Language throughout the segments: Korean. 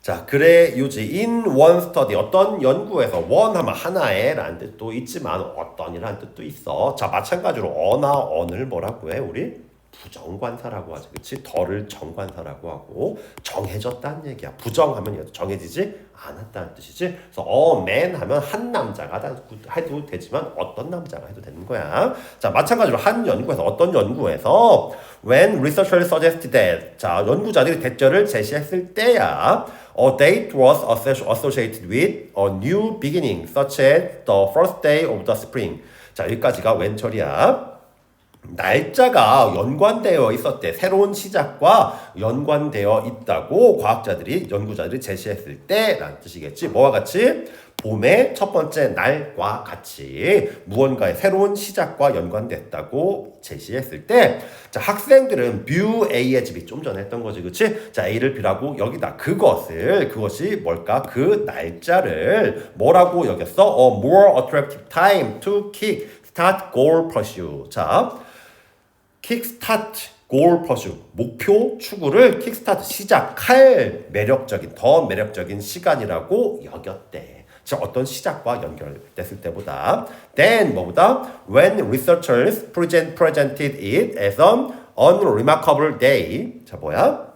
자, 그래 유지 one study 어떤 연구에서 one 하면 하나의 라는 뜻도 있지만 어떤이라는 뜻도 있어. 자, 마찬가지로 어나 언을 뭐라고 해? 우리 부정관사라고 하지. 그치? 덜을 정관사라고 하고 정해졌다는 얘기야. 부정하면 정해지지 않았다는 뜻이지. 그래서 man 하면 한 남자가 다 해도 되지만 어떤 남자가 해도 되는 거야. 자, 마찬가지로 한 연구에서 어떤 연구에서 when researchers suggested that 자, 연구자들이 대절을 제시했을 때야 a date was associated with a new beginning such as the first day of the spring. 자, 여기까지가 웬 처리야? 날짜가 연관되어 있었대. 새로운 시작과 연관되어 있다고 과학자들이 연구자들이 제시했을 때 라는 뜻이겠지. 뭐와 같이 봄의 첫 번째 날과 같이 무언가의 새로운 시작과 연관됐다고 제시했을 때, 자 학생들은 view A의 집이 좀 전에 했던 거지, 그렇지? 자 A를 B라고 여기다 그것을 그것이 뭘까? 그 날짜를 뭐라고 여겼어? A more attractive time to kick start goal pursuit. 자. 킥스타트 골 퍼슈 목표 추구를 킥스타트 시작할 매력적인 더 매력적인 시간이라고 여겼대. 즉 어떤 시작과 연결됐을 때보다 then 뭐보다 when researchers present, presented it as an unremarkable day 자 뭐야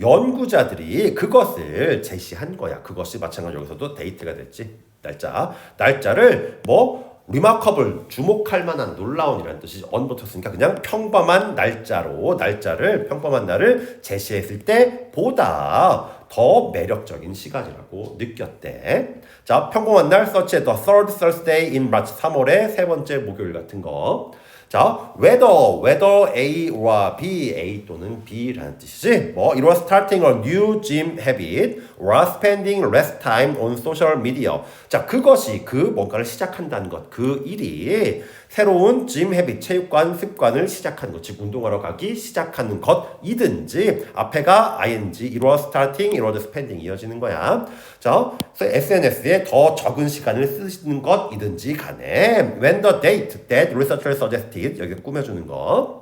연구자들이 그것을 제시한 거야. 그것이 마찬가지로 여기서도 데이트가 됐지. 날짜. 날짜를 뭐 리마커블 주목할 만한 놀라운이라는 뜻이 언 붙었으니까 그냥 평범한 날짜로 날짜를 평범한 날을 제시했을 때 보다 더 매력적인 시간이라고 느꼈대. 자, 평범한 날 as the third Thursday in March 3월의 세 번째 목요일 같은 거. 자, whether, whether A와 B, A 또는 B라는 뜻이지. 뭐, it was starting a new gym habit or spending less time on social media. 자, 그것이 그 뭔가를 시작한다는 것, 그 일이 새로운 짐 헤빗, 체육관 습관을 시작하는 것, 즉 운동하러 가기 시작하는 것이든지 앞에가 ing, it was starting, it was spending 이어지는 거야. 자, SNS에 더 적은 시간을 쓰시는 것이든지 간에 when the date that researchers suggested 여기 꾸며주는 거.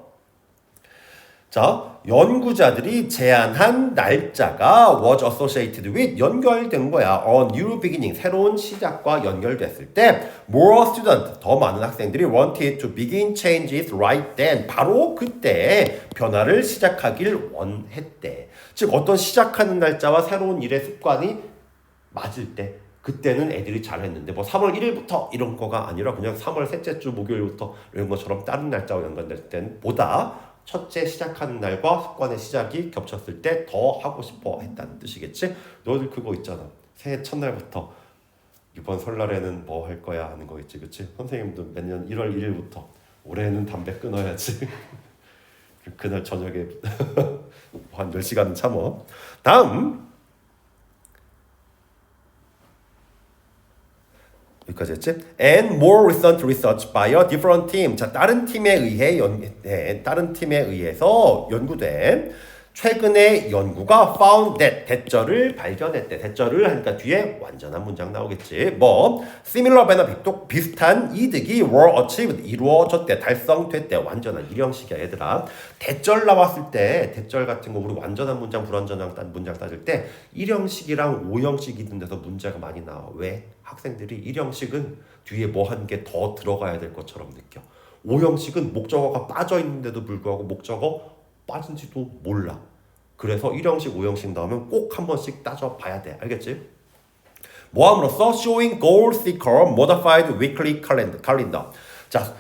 자, 연구자들이 제안한 날짜가 was associated with 연결된 거야. A new beginning, 새로운 시작과 연결됐을 때 more student, 더 많은 학생들이 wanted to begin changes right then. 바로 그때 변화를 시작하길 원했대. 즉 어떤 시작하는 날짜와 새로운 일의 습관이 맞을 때 그때는 애들이 잘했는데 뭐 3월 1일부터 이런 거가 아니라 그냥 3월 셋째 주 목요일부터 이런 것처럼 다른 날짜와 연관될 때는 보다 첫째 시작하는 날과 습관의 시작이 겹쳤을 때 더 하고 싶어 했다는 뜻이겠지? 너희들 그거 있잖아. 새해 첫날부터 이번 설날에는 뭐 할 거야 하는 거 있지, 그치? 선생님도 매년 1월 1일부터 올해는 담배 끊어야지. 그날 저녁에 한 10시간은 참어. 다음 여기까지 했지? And more recent research by a different team. 자, 다른 팀에 의해 연, 네, 다른 팀에 의해서 연구된 최근의 연구가 found that 대절을 발견했대. 대절을 하니까 뒤에 완전한 문장 나오겠지. 뭐 similar benefit 또 비슷한 이득이 were achieved 이루어졌대. 달성됐대. 완전한 일형식이야 얘들아. 대절 나왔을 때 대절 같은 거 우리 완전한 문장 불완전한 문장 따질 때 일형식이랑 오형식 있는 데서 문제가 많이 나와. 왜? 학생들이 일형식은 뒤에 뭐한개더 들어가야 될 것처럼 느껴. 오형식은 목적어가 빠져 있는데도 불구하고 목적어 빠진지도 몰라. 그래서 1형식, 5형식 나오면 꼭 한 번씩 따져봐야 돼. 알겠지? 모함으로써 showing goal seeker modified weekly calendar. 자,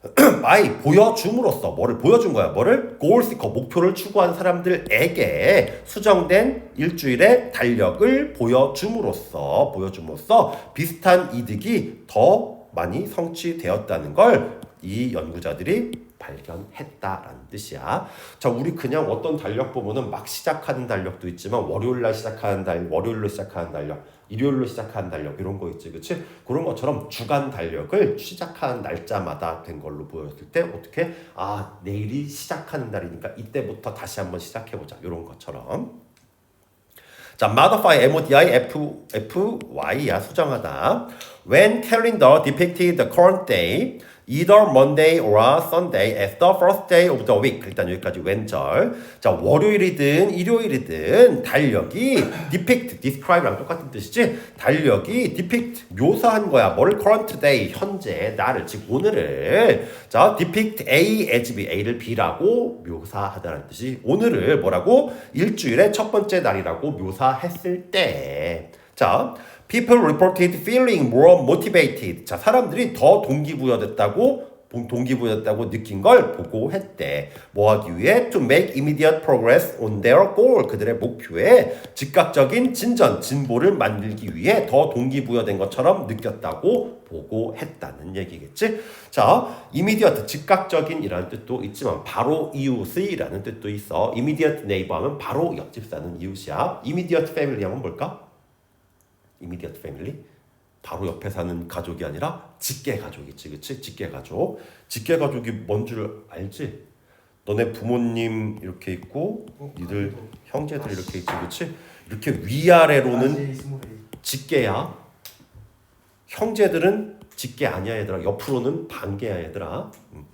마이 보여줌으로써 뭐를 보여준 거야? 뭐를 goal seeker 목표를 추구한 사람들에게 수정된 일주일의 달력을 보여줌으로써 보여줌으로써 비슷한 이득이 더 많이 성취되었다는 걸 이 연구자들이 발견했다라는 뜻이야. 자, 우리 그냥 어떤 달력 보면은 막 시작하는 달력도 있지만 월요일 날 시작하는 달, 월요일로 시작하는 달력, 일요일로 시작하는 달력 이런 거 있지, 그렇지? 그런 것처럼 주간 달력을 시작하는 날짜마다 된 걸로 보였을 때 어떻게 아 내일이 시작하는 날이니까 이때부터 다시 한번 시작해 보자 이런 것처럼. 자, modify modi f f y야 수정하다. When calendar depicted the current day either Monday or Sunday as the first day of the week. 일단 여기까지 왼절. 자, 월요일이든 일요일이든 달력이 depict, describe랑 똑같은 뜻이지. 달력이 depict, 묘사한 거야. 뭘 current day, 현재, 나를, 즉 오늘을. 자, depict A as B, A를 B라고 묘사하다는 뜻이 오늘을 뭐라고? 일주일의 첫 번째 날이라고 묘사했을 때. 자, people reported feeling more motivated. 자, 사람들이 더 동기부여됐다고 동- 동기부여됐다고 느낀 걸 보고했대. 뭐 하기 위해 to make immediate progress on their goal. 그들의 목표에 즉각적인 진전, 진보를 만들기 위해 더 동기부여된 것처럼 느꼈다고 보고했다는 얘기겠지. 자, immediate 즉각적인이라는 뜻도 있지만 바로 이웃이라는 뜻도 있어. immediate neighbor 하면 바로 옆집 사는 이웃이야. immediate family 하면 뭘까? Immediate family. 바로 옆에 사는 가족이 아니라 직계 가족이지 그치? 직계 가족. 직계 가족이 뭔 줄 알지? 너네 부모님 이렇게 있고 니들 형제들 이렇게 있지 그치? 이렇게 위아래로는 직계야. 형제들은 직계 아니야 얘들아. 옆으로는 반계야 얘들아. 음.